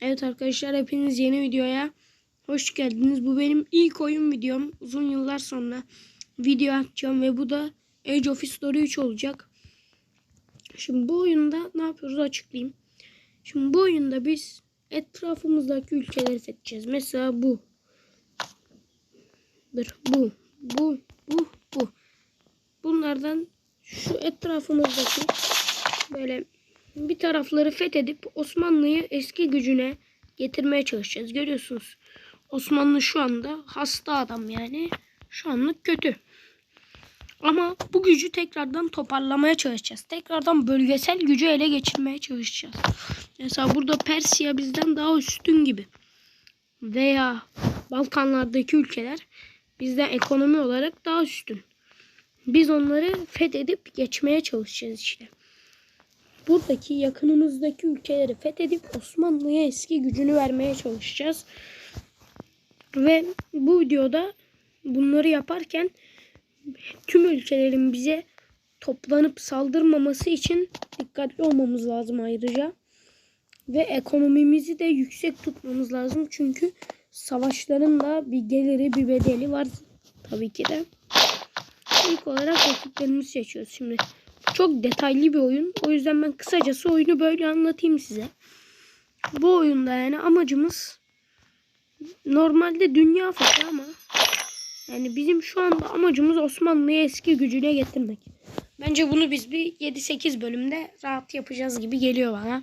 Evet arkadaşlar hepiniz yeni videoya hoş geldiniz. Bu benim ilk oyun videom. Uzun yıllar sonra video atacağım ve bu da Age of History 3 olacak. Şimdi bu oyunda ne yapıyoruz açıklayayım. Şimdi bu oyunda biz etrafımızdaki ülkeleri seçeceğiz. Mesela bu. Bu. Bu. Bu. Bu. Bunlardan şu etrafımızdaki böyle bir tarafları fethedip Osmanlı'yı eski gücüne getirmeye çalışacağız. Görüyorsunuz. Osmanlı şu anda hasta adam yani. Şu anlık kötü. Ama bu gücü tekrardan toparlamaya çalışacağız. Tekrardan bölgesel gücü ele geçirmeye çalışacağız. Mesela burada Persya bizden daha üstün gibi. Veya Balkanlardaki ülkeler bizden ekonomi olarak daha üstün. Biz onları fethedip geçmeye çalışacağız işte buradaki yakınımızdaki ülkeleri fethedip Osmanlı'ya eski gücünü vermeye çalışacağız. Ve bu videoda bunları yaparken tüm ülkelerin bize toplanıp saldırmaması için dikkatli olmamız lazım ayrıca. Ve ekonomimizi de yüksek tutmamız lazım. Çünkü savaşların da bir geliri bir bedeli var tabii ki de. İlk olarak rakiplerimizi seçiyoruz şimdi. Çok detaylı bir oyun. O yüzden ben kısacası oyunu böyle anlatayım size. Bu oyunda yani amacımız normalde dünya fethi ama yani bizim şu anda amacımız Osmanlı'yı eski gücüne getirmek. Bence bunu biz bir 7-8 bölümde rahat yapacağız gibi geliyor bana.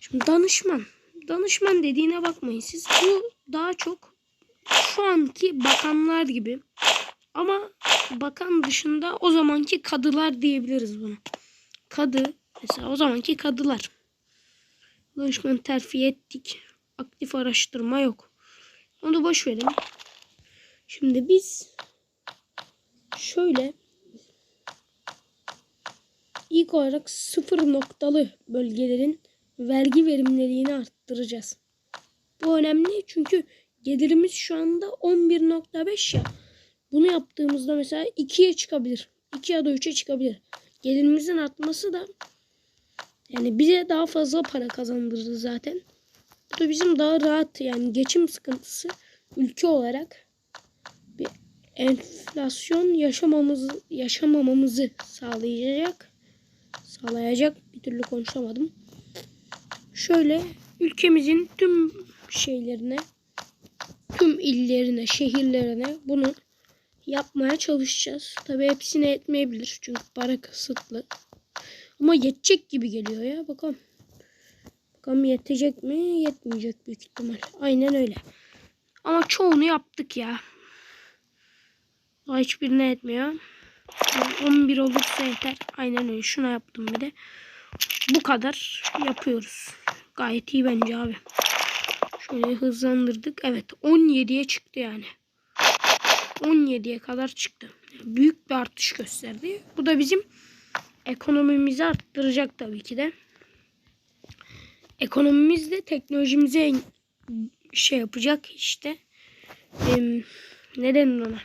Şimdi danışman. Danışman dediğine bakmayın siz. Bu daha çok şu anki bakanlar gibi. Ama bakan dışında o zamanki kadılar diyebiliriz bunu. Kadı mesela o zamanki kadılar. Danışman terfi ettik. Aktif araştırma yok. Onu boş verin. Şimdi biz şöyle ilk olarak sıfır noktalı bölgelerin vergi verimliliğini arttıracağız. Bu önemli çünkü gelirimiz şu anda 11.5 ya. Bunu yaptığımızda mesela 2'ye çıkabilir. 2 ya da 3'e çıkabilir. Gelirimizin artması da yani bize daha fazla para kazandırır zaten. Bu da bizim daha rahat yani geçim sıkıntısı ülke olarak bir enflasyon yaşamamızı yaşamamamızı sağlayacak. Sağlayacak bir türlü konuşamadım. Şöyle ülkemizin tüm şeylerine tüm illerine, şehirlerine bunu yapmaya çalışacağız. Tabii hepsine etmeyebilir. Çünkü para kısıtlı. Ama yetecek gibi geliyor ya. Bakalım. Bakalım yetecek mi? Yetmeyecek büyük ihtimal. Aynen öyle. Ama çoğunu yaptık ya. Daha hiçbirine etmiyor. 11 olursa yeter. Aynen öyle. Şuna yaptım bir de. Bu kadar yapıyoruz. Gayet iyi bence abi. Şöyle hızlandırdık. Evet 17'ye çıktı yani. 17'ye kadar çıktı. Büyük bir artış gösterdi. Bu da bizim ekonomimizi arttıracak tabii ki de. Ekonomimiz de teknolojimize şey yapacak işte. Ee, ne denir ona?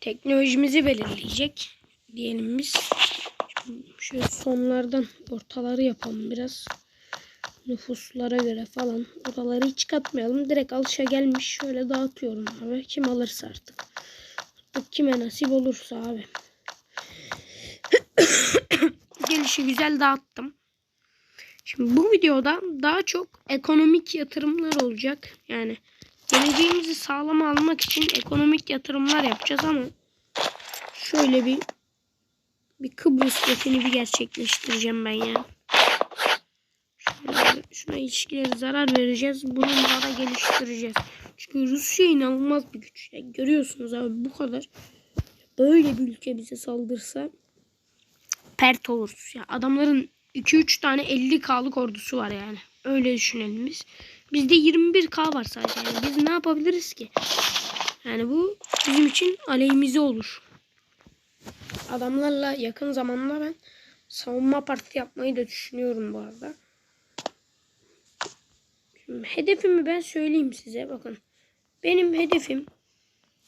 Teknolojimizi belirleyecek diyelim biz. Şimdi şöyle sonlardan ortaları yapalım biraz. Nüfuslara göre falan. Oraları hiç katmayalım. Direkt alışa gelmiş. Şöyle dağıtıyorum abi. Kim alırsa artık. Kime nasip olursa abi. Gelişi güzel dağıttım. Şimdi bu videoda daha çok ekonomik yatırımlar olacak. Yani geleceğimizi sağlama almak için ekonomik yatırımlar yapacağız ama şöyle bir bir Kıbrıs bir gerçekleştireceğim ben ya. Şöyle, şuna ilişkileri zarar vereceğiz. Bunu daha da geliştireceğiz. Çünkü Rusya inanılmaz bir güç. Yani görüyorsunuz abi bu kadar. Böyle bir ülke bize saldırsa pert oluruz. Ya adamların 2-3 tane 50K'lık ordusu var yani. Öyle düşünelim biz. Bizde 21K var sadece. Yani biz ne yapabiliriz ki? Yani bu bizim için aleyhimize olur. Adamlarla yakın zamanda ben savunma partisi yapmayı da düşünüyorum bu arada. Hedefimi ben söyleyeyim size bakın. Benim hedefim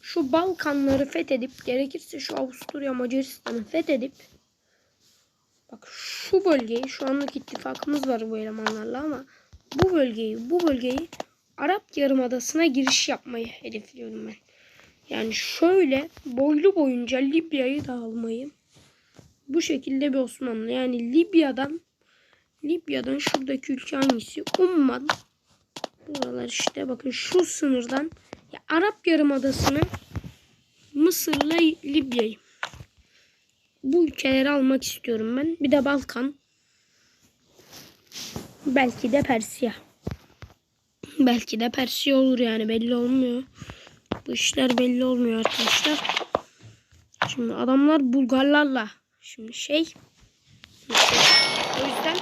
şu Balkanları fethedip gerekirse şu Avusturya Macaristan'ı fethedip bak şu bölgeyi şu anlık ittifakımız var bu elemanlarla ama bu bölgeyi, bu bölgeyi Arap Yarımadası'na giriş yapmayı hedefliyorum ben. Yani şöyle boylu boyunca Libya'yı da. Bu şekilde bir Osmanlı. Yani Libya'dan Libya'dan şuradaki ülke hangisi? Umman. Buralar işte bakın şu sınırdan ya Arap Yarımadası'nı Mısır'la Libya'yı. Bu ülkeleri almak istiyorum ben. Bir de Balkan. Belki de Persya. Belki de Persya olur yani belli olmuyor. Bu işler belli olmuyor arkadaşlar. Şimdi adamlar Bulgarlarla şimdi şey o yüzden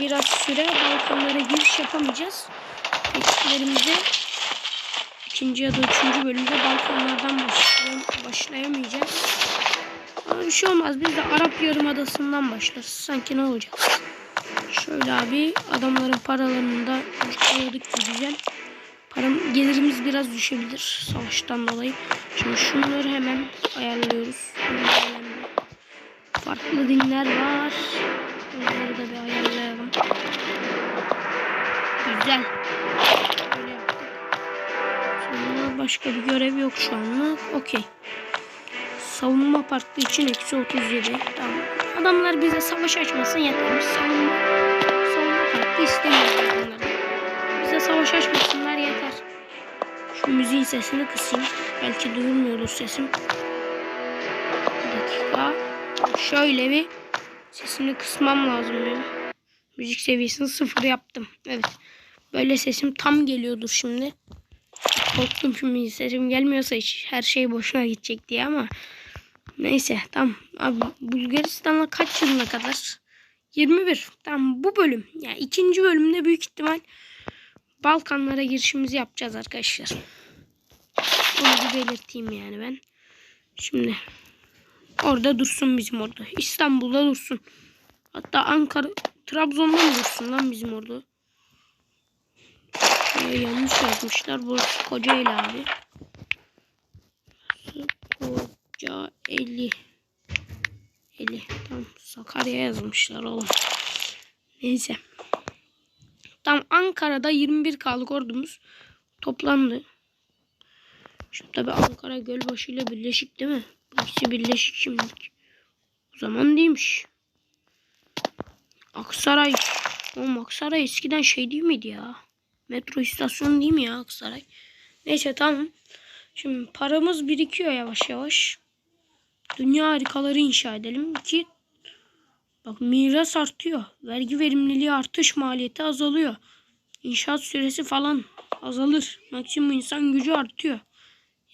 biraz süre Balkanlara giriş yapamayacağız. Ekiplerimize ikinci ya da üçüncü bölümde Balkanlardan başlay başlayamayacağız. Ama bir şey olmaz. Biz de Arap Yarımadası'ndan başlarız. Sanki ne olacak? Şöyle abi adamların paralarını da uçladık güzel. Param, gelirimiz biraz düşebilir savaştan dolayı. Şimdi şunları hemen ayarlıyoruz. Farklı dinler var. Onları da bir ayarlayalım. Güzel. Sonra başka bir görev yok şu anlık. Okey. Savunma parkı için eksi 37. Tamam. Adamlar bize savaş açmasın yeter. Biz savunma, savunma parkı istemiyoruz adamlardan. Bize savaş açmasınlar yeter. Şu müziğin sesini kısayım. Belki duyulmuyordur sesim. Bir dakika. Şöyle bir sesini kısmam lazım benim. Müzik seviyesini sıfır yaptım. Evet. Böyle sesim tam geliyordur şimdi. Korktum şimdi sesim gelmiyorsa hiç her şey boşuna gidecek diye ama neyse tamam. Abi Bulgaristan'a kaç yılına kadar? 21. Tamam bu bölüm yani ikinci bölümde büyük ihtimal Balkanlara girişimizi yapacağız arkadaşlar. Onu bir belirteyim yani ben. Şimdi orada dursun bizim orada. İstanbul'da dursun. Hatta Ankara, Trabzon'da mı dursun lan bizim orada? Ee, yanlış yazmışlar. Burası Kocaeli abi. Koca 50 50 tam Sakarya yazmışlar oğlum. Neyse. Tam Ankara'da 21K'lık ordumuz toplandı. Şimdi tabi Ankara Gölbaşı ile birleşik değil mi? Bu ikisi birleşik şimdilik. O zaman değilmiş. Aksaray. Oğlum Aksaray eskiden şey değil miydi ya? Metro istasyonu değil mi ya Aksaray? Neyse tamam. Şimdi paramız birikiyor yavaş yavaş. Dünya harikaları inşa edelim ki bak miras artıyor. Vergi verimliliği artış maliyeti azalıyor. İnşaat süresi falan azalır. Maksimum insan gücü artıyor.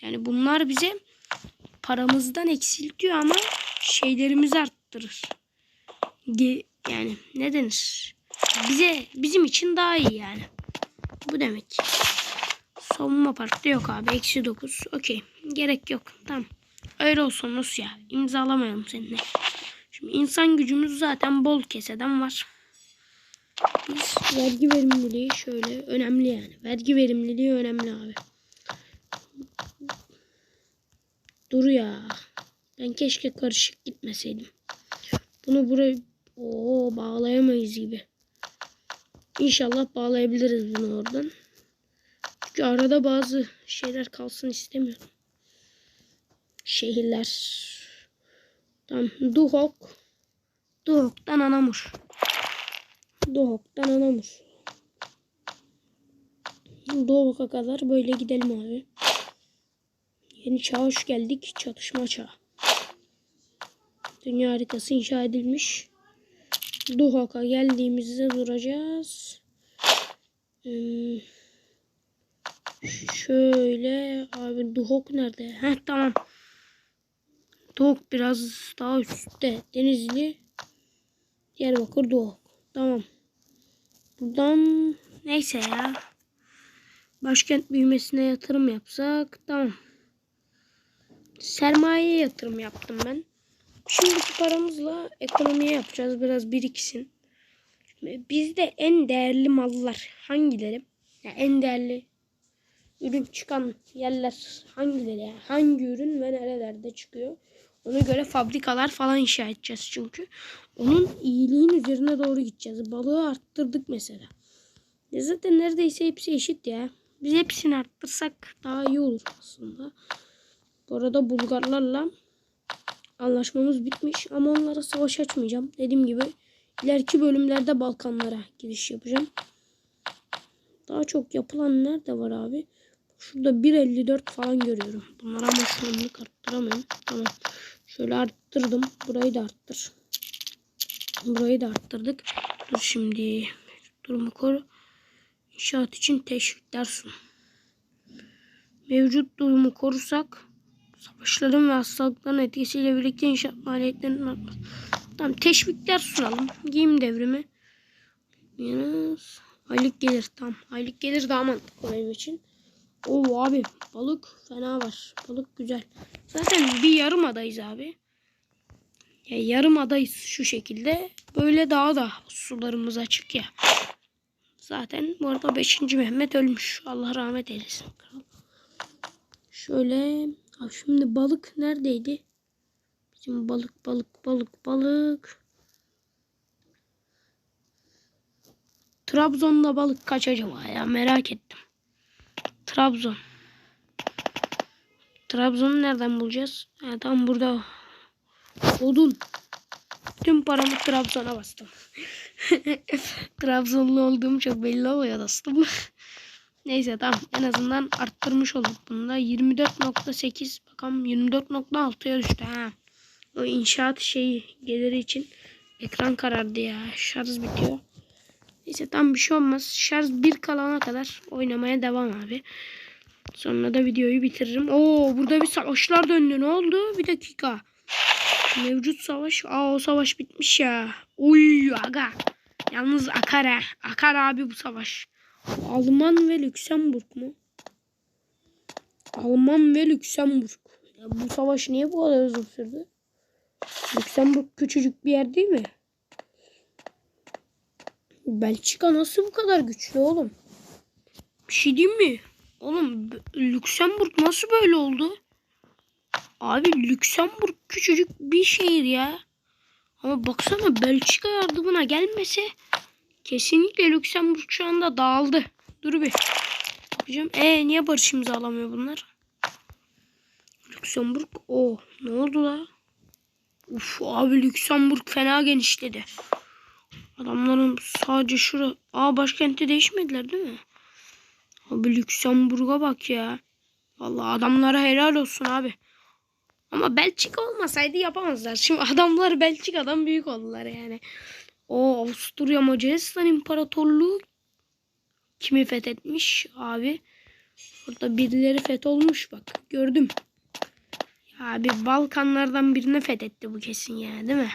Yani bunlar bize paramızdan eksiltiyor ama şeylerimizi arttırır. Yani ne denir? Bize bizim için daha iyi yani. Bu demek. Savunma parkta yok abi. Eksi 9. Okey. Gerek yok. Tamam. Öyle olsun nasıl ya? İmzalamayalım seninle. Şimdi insan gücümüz zaten bol keseden var. Biz vergi verimliliği şöyle önemli yani. Vergi verimliliği önemli abi. Dur ya. Ben keşke karışık gitmeseydim. Bunu buraya o bağlayamayız gibi. İnşallah bağlayabiliriz bunu oradan. Çünkü arada bazı şeyler kalsın istemiyorum. Şehirler. Tamam. Duhok. Duhok'tan Anamur. Duhok'tan Anamur. Duhok'a kadar böyle gidelim abi. Yeni çağa hoş geldik. Çatışma çağı. Dünya haritası inşa edilmiş. Duhok'a geldiğimizde duracağız. Hmm. Şöyle abi Duhok nerede? Heh tamam. Duhok biraz daha üstte. Denizli. Diyarbakır Duhok. Tamam. Buradan neyse ya. Başkent büyümesine yatırım yapsak tamam. Sermaye yatırım yaptım ben. Şimdiki paramızla ekonomiye yapacağız. Biraz biriksin. Bizde en değerli mallar hangileri? Yani en değerli ürün çıkan yerler hangileri? Yani hangi ürün ve nerelerde çıkıyor? Ona göre fabrikalar falan inşa edeceğiz çünkü. Onun iyiliğin üzerine doğru gideceğiz. Balığı arttırdık mesela. Ya zaten neredeyse hepsi eşit ya. Biz hepsini arttırsak daha iyi olur aslında. Bu arada Bulgarlarla anlaşmamız bitmiş ama onlara savaş açmayacağım. Dediğim gibi ileriki bölümlerde Balkanlara giriş yapacağım. Daha çok yapılan nerede var abi? Şurada 1.54 falan görüyorum. Bunlara ama şu anlık arttıramıyorum. Tamam. Şöyle arttırdım. Burayı da arttır. Burayı da arttırdık. Dur şimdi. Durumu koru. İnşaat için teşvikler sun. Mevcut durumu korursak savaşların ve hastalıkların etkisiyle birlikte inşaat maliyetlerinin artması. Tamam teşvikler sunalım. Giyim devrimi. Yalnız aylık gelir tam. Aylık gelir daha mantıklı benim için. Oo abi balık fena var. Balık güzel. Zaten bir yarım adayız abi. Ya yarım adayız şu şekilde. Böyle daha da sularımız açık ya. Zaten bu arada 5. Mehmet ölmüş. Allah rahmet eylesin. Şöyle abi şimdi balık neredeydi? Bizim balık balık balık balık. Trabzon'da balık kaç acaba ya merak ettim. Trabzon. Trabzon'u nereden bulacağız? Ha, tam burada. Odun. Tüm paramı Trabzon'a bastım. Trabzonlu olduğum çok belli oluyor dostum. Neyse tamam en azından arttırmış olduk bunda. 24.8 bakalım 24.6'ya düştü ha. O inşaat şeyi geliri için ekran karardı ya. Şarj bitiyor. Neyse tam bir şey olmaz. Şarj bir kalana kadar oynamaya devam abi. Sonra da videoyu bitiririm. Oo burada bir savaşlar döndü. Ne oldu? Bir dakika. Mevcut savaş. Aa o savaş bitmiş ya. Uy aga. Yalnız akar ha. Akar abi bu savaş. Alman ve Lüksemburg mu? Alman ve Lüksemburg. Ya bu savaş niye bu kadar uzun sürdü? Lüksemburg küçücük bir yer değil mi? Belçika nasıl bu kadar güçlü oğlum? Bir şey diyeyim mi? Oğlum Lüksemburg nasıl böyle oldu? Abi Lüksemburg küçücük bir şehir ya. Ama baksana Belçika yardımına gelmese kesinlikle Lüksemburg şu anda dağıldı. Dur bir. Bakacağım. E niye barış imzalamıyor bunlar? Lüksemburg. O ne oldu la? Uf abi Lüksemburg fena genişledi. Adamların sadece şura... Aa başkenti değişmediler değil mi? Abi Lüksemburg'a bak ya. Vallahi adamlara helal olsun abi. Ama Belçika olmasaydı yapamazlar. Şimdi adamlar Belçika'dan büyük oldular yani. O Avusturya Macaristan İmparatorluğu kimi fethetmiş abi? Burada birileri fetholmuş bak. Gördüm. Abi Balkanlardan birini fethetti bu kesin ya değil mi?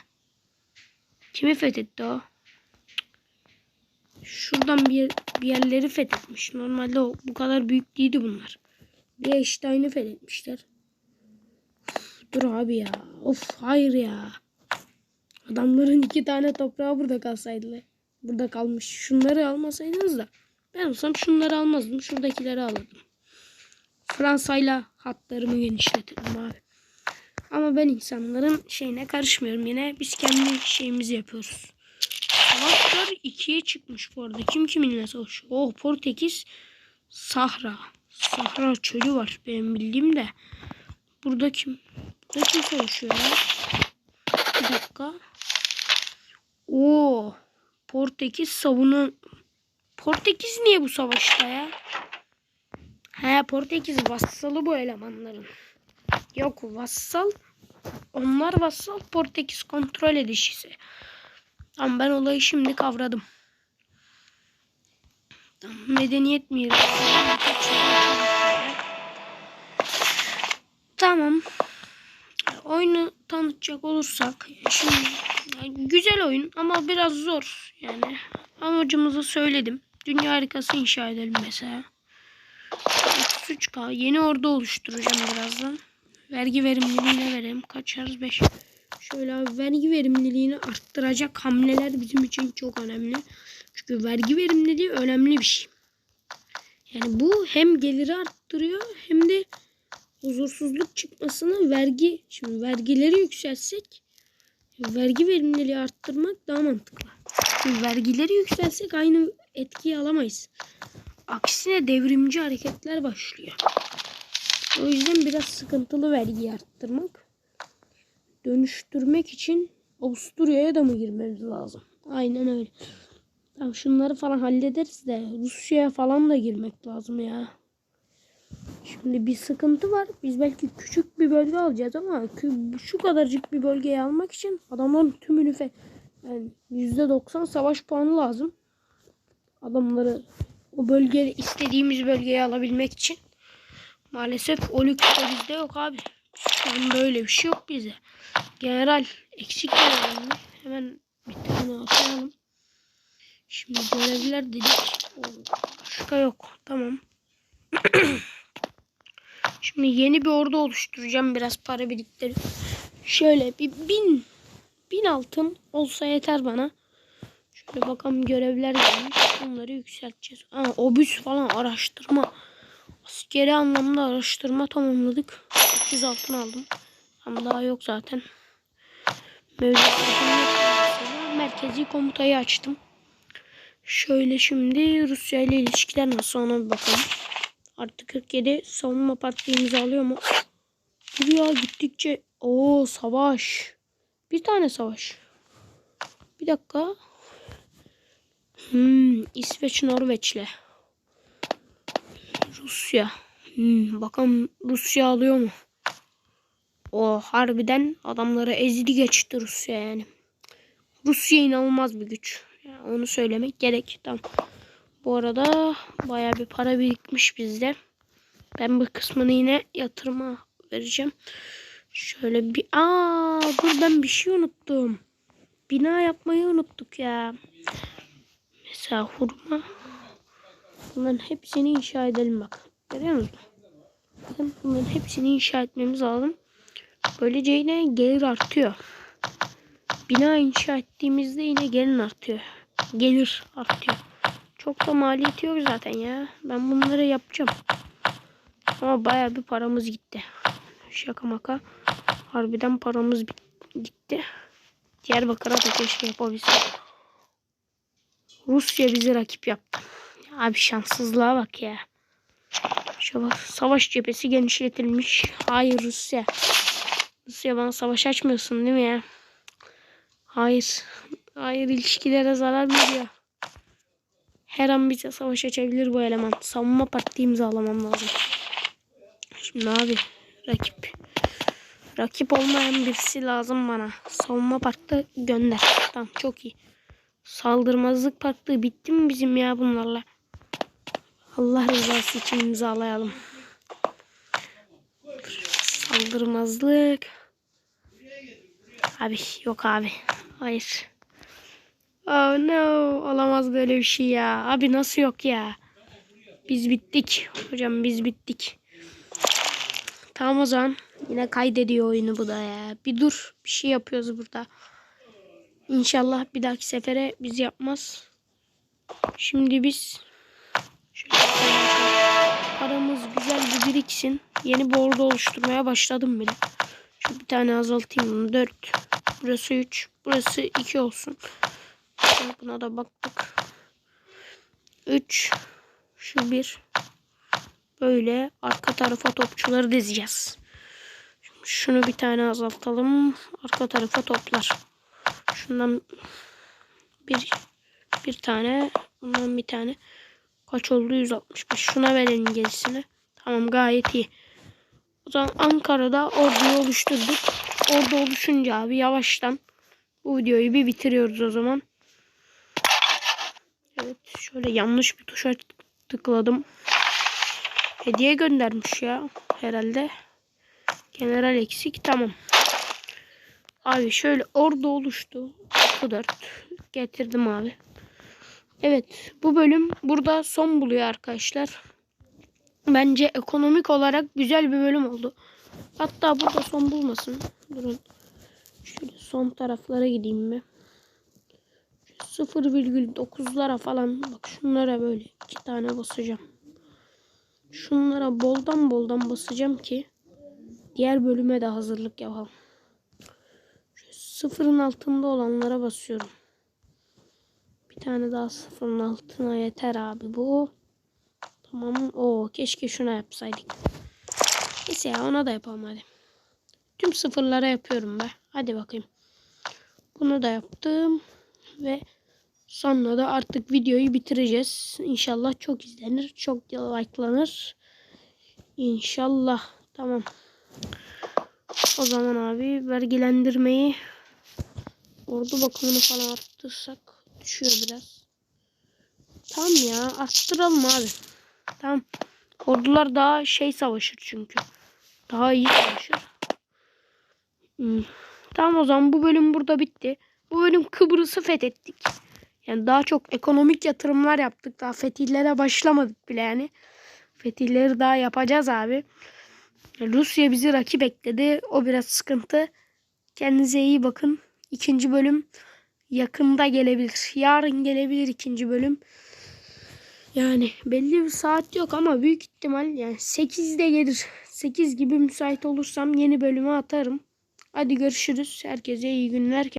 Kimi fethetti o? Şuradan bir, bir yerleri fethetmiş. Normalde o, bu kadar büyük değildi bunlar. Bir Eştayn'ı fethetmişler. Uf, dur abi ya. Of hayır ya. Adamların iki tane toprağı burada kalsaydı. Burada kalmış. Şunları almasaydınız da. Ben olsam şunları almazdım. Şuradakileri alırdım. Fransa'yla hatlarımı genişletirdim abi. Ama ben insanların şeyine karışmıyorum. Yine biz kendi şeyimizi yapıyoruz. Savaşlar ikiye çıkmış bu arada. Kim kiminle savaşıyor? Oh Portekiz Sahra. Sahra çölü var benim bildiğim de. Burada kim? Burada kim savaşıyor ya? Bir dakika. Oo Portekiz savunu Portekiz niye bu savaşta ya? He Portekiz vassalı bu elemanların. Yok vassal. Onlar vassal Portekiz kontrol edişisi. Tamam ben olayı şimdi kavradım. Medeniyet mirası. Tamam. Oyunu tanıtacak olursak şimdi güzel oyun ama biraz zor yani amacımızı söyledim. Dünya harikası inşa edelim mesela. 33K yeni ordu oluşturacağım birazdan. Vergi verimliliğine verelim. Kaçarız 5. Şöyle vergi verimliliğini arttıracak hamleler bizim için çok önemli. Çünkü vergi verimliliği önemli bir şey. Yani bu hem geliri arttırıyor hem de huzursuzluk çıkmasını vergi şimdi vergileri yükseltsek vergi verimliliği arttırmak daha mantıklı. Şimdi vergileri yükselsek aynı etkiyi alamayız. Aksine devrimci hareketler başlıyor. O yüzden biraz sıkıntılı vergi arttırmak. Dönüştürmek için Avusturya'ya da mı girmemiz lazım? Aynen öyle. Tamam şunları falan hallederiz de Rusya'ya falan da girmek lazım ya. Şimdi bir sıkıntı var. Biz belki küçük bir bölge alacağız ama şu kadarcık bir bölgeyi almak için adamların tümünü fe yani %90 savaş puanı lazım. Adamları o bölgede istediğimiz bölgeyi alabilmek için. Maalesef o lüks de bizde yok abi. An böyle bir şey yok bize. General eksik mi? Hemen bir tane atayalım. Şimdi görevler dedik. Başka yok. Tamam. Şimdi yeni bir ordu oluşturacağım. Biraz para biriktirip. Şöyle bir bin bin altın olsa yeter bana. Şöyle bakalım görevler gelmiş. Onları yükselteceğiz. Aa, obüs falan araştırma. Askeri anlamda araştırma tamamladık. 8 altın aldım. Ama daha yok zaten. Merkezi komutayı açtım. Şöyle şimdi Rusya ile ilişkiler nasıl ona bir bakalım. Artı 47 savunma partisi imzalıyor mu? Dur ya gittikçe. Oo savaş. Bir tane savaş. Bir dakika. Hmm, İsveç Norveç'le. Rusya. Hmm, bakalım Rusya alıyor mu? O harbiden adamları ezdi geçti Rusya yani. Rusya inanılmaz bir güç. Yani onu söylemek gerek. Tamam. Bu arada baya bir para birikmiş bizde. Ben bu kısmını yine yatırıma vereceğim. Şöyle bir... Aa dur ben bir şey unuttum. Bina yapmayı unuttuk ya. Mesela hurma. Bunların hepsini inşa edelim bak. Görüyor musun? Bakın bunların hepsini inşa etmemiz lazım. Böylece yine gelir artıyor. Bina inşa ettiğimizde yine gelir artıyor. Gelir artıyor. Çok da maliyeti yok zaten ya. Ben bunları yapacağım. Ama baya bir paramız gitti. Şaka maka. Harbiden paramız gitti. Diyarbakır'a da keşke yapabilsem. Rusya bizi rakip yaptı. Abi şanssızlığa bak ya. Savaş cephesi genişletilmiş. Hayır Rusya. Rusya bana savaş açmıyorsun değil mi ya? Hayır. Hayır ilişkilere zarar veriyor. Her an bize savaş açabilir bu eleman. Savunma partisi imzalamam lazım. Şimdi abi rakip. Rakip olmayan birisi lazım bana. Savunma partisi gönder. Tamam çok iyi. Saldırmazlık partisi bitti mi bizim ya bunlarla? Allah rızası için imzalayalım. Saldırmazlık. Abi yok abi. Hayır. Oh no. Olamaz böyle bir şey ya. Abi nasıl yok ya? Biz bittik. Hocam biz bittik. Tamam o zaman. Yine kaydediyor oyunu bu da ya. Bir dur. Bir şey yapıyoruz burada. İnşallah bir dahaki sefere biz yapmaz. Şimdi biz paramız güzel bir biriksin. Yeni bir oluşturmaya başladım bile. Şu bir tane azaltayım bunu. 4. Burası 3. Burası 2 olsun. Buna da baktık. 3. Şu 1. Böyle arka tarafa topçuları dizeceğiz. Şimdi şunu bir tane azaltalım. Arka tarafa toplar. Şundan bir bir tane. Bundan bir tane. Kaç oldu? 165. Şuna verelim gerisini. Tamam gayet iyi. O zaman Ankara'da orduyu oluşturduk. Ordu oluşunca abi yavaştan bu videoyu bir bitiriyoruz o zaman. Evet şöyle yanlış bir tuşa tıkladım. Hediye göndermiş ya herhalde. General eksik tamam. Abi şöyle ordu oluştu. Bu dört. Getirdim abi. Evet bu bölüm burada son buluyor arkadaşlar. Bence ekonomik olarak güzel bir bölüm oldu. Hatta burada son bulmasın. Durun. Şöyle son taraflara gideyim mi? 0,9'lara falan bak şunlara böyle iki tane basacağım. Şunlara boldan boldan basacağım ki diğer bölüme de hazırlık yapalım. Şu sıfırın altında olanlara basıyorum. Bir tane daha sıfırın altına yeter abi bu. Tamam. O keşke şuna yapsaydık. Neyse ya ona da yapalım hadi. Tüm sıfırlara yapıyorum be. Hadi bakayım. Bunu da yaptım. Ve sonra da artık videoyu bitireceğiz. İnşallah çok izlenir. Çok like'lanır. İnşallah. Tamam. O zaman abi vergilendirmeyi ordu bakımını falan arttırsak düşüyor biraz. Tamam ya arttıralım abi. Tamam. Ordular daha şey savaşır çünkü. Daha iyi savaşır. Hmm. Tamam o zaman bu bölüm burada bitti. Bu bölüm Kıbrıs'ı fethettik. Yani daha çok ekonomik yatırımlar yaptık. Daha fetihlere başlamadık bile yani. Fetihleri daha yapacağız abi. Rusya bizi rakip ekledi. O biraz sıkıntı. Kendinize iyi bakın. İkinci bölüm yakında gelebilir. Yarın gelebilir ikinci bölüm. Yani belli bir saat yok ama büyük ihtimal yani 8'de gelir. 8 gibi müsait olursam yeni bölümü atarım. Hadi görüşürüz. Herkese iyi günler.